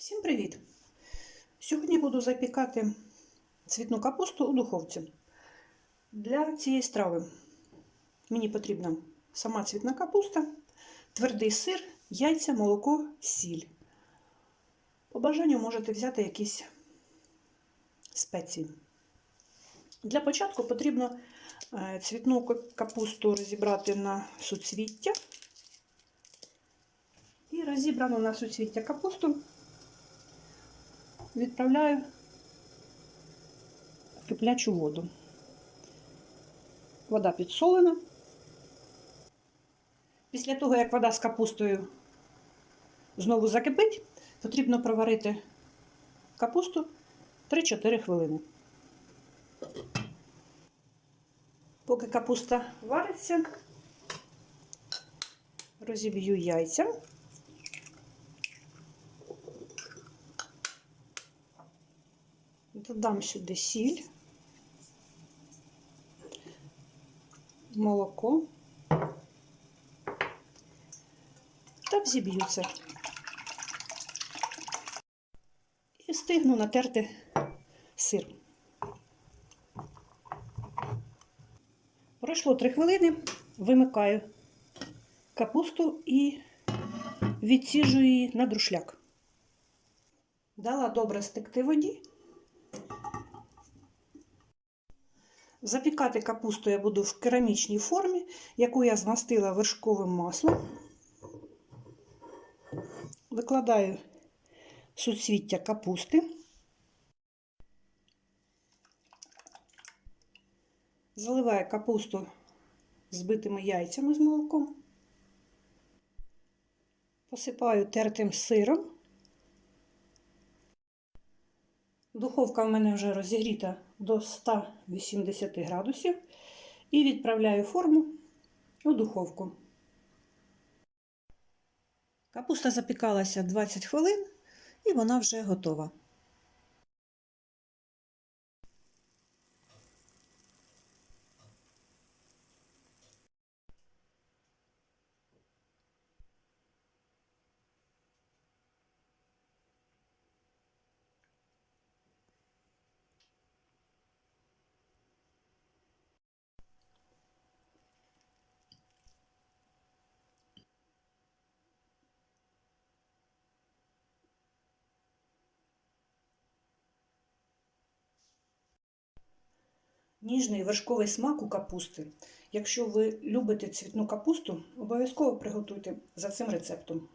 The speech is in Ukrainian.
Всім привіт! Сьогодні буду запікати цвітну капусту у духовці. Для цієї страви мені потрібна сама цвітна капуста, твердий сир, яйця, молоко, сіль. По бажанню можете взяти якісь спеції. Для початку потрібно е, цвітну капусту розібрати на суцвіття. І розібрану на суцвіття капусту відправляю в киплячу воду. Вода підсолена. Після того, як вода з капустою знову закипить, потрібно проварити капусту 3-4 хвилини. Поки капуста вариться, розіб'ю яйця. Додам сюди сіль, молоко та взіб'ю це. І встигну натерти сир. Пройшло 3 хвилини, вимикаю капусту і відсіжу її на друшляк. Дала добре стекти воді. Запікати капусту я буду в керамічній формі, яку я змастила вершковим маслом. Викладаю суцвіття капусти. Заливаю капусту збитими яйцями з молоком. Посипаю тертим сиром. Духовка в мене вже розігріта до 180 градусів і відправляю форму у духовку. Капуста запікалася 20 хвилин і вона вже готова. Ніжний вершковий смак у капусти. Якщо ви любите цвітну капусту, обов'язково приготуйте за цим рецептом.